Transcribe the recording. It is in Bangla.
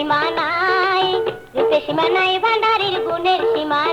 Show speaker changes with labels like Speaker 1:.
Speaker 1: সীমা নাই রূপে সীমা নাই ভান্ডারির গুণের সীমান